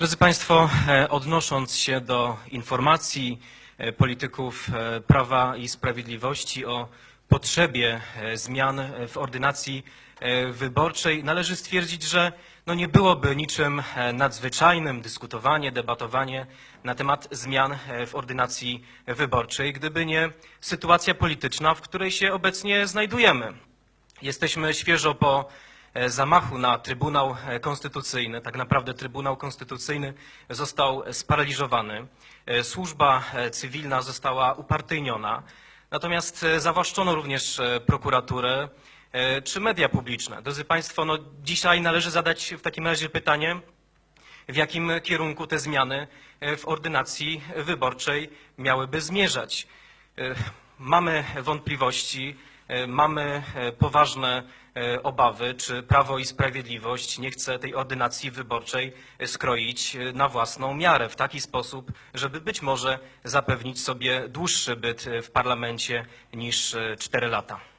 Drodzy Państwo, e, odnosząc się do informacji e, polityków e, Prawa i Sprawiedliwości o potrzebie zmian w ordynacji wyborczej, należy stwierdzić, że no nie byłoby niczym nadzwyczajnym dyskutowanie, debatowanie na temat zmian w ordynacji wyborczej, gdyby nie sytuacja polityczna, w której się obecnie znajdujemy. Jesteśmy świeżo po zamachu na Trybunał e, Konstytucyjny. Tak naprawdę Trybunał Konstytucyjny został sparaliżowany. E, Służba e, cywilna została upartyjniona. Natomiast e, zawłaszczono również e, prokuraturę e, czy media publiczne. Drodzy Państwo, no dzisiaj należy zadać w takim razie pytanie, w jakim kierunku te zmiany e, w ordynacji wyborczej miałyby zmierzać. E, Mamy wątpliwości, e, mamy e, poważne e, obawy, czy Prawo i Sprawiedliwość nie chce tej ordynacji wyborczej e, skroić e, na własną miarę, w taki sposób, żeby być może zapewnić sobie dłuższy byt e, w parlamencie niż e, cztery lata.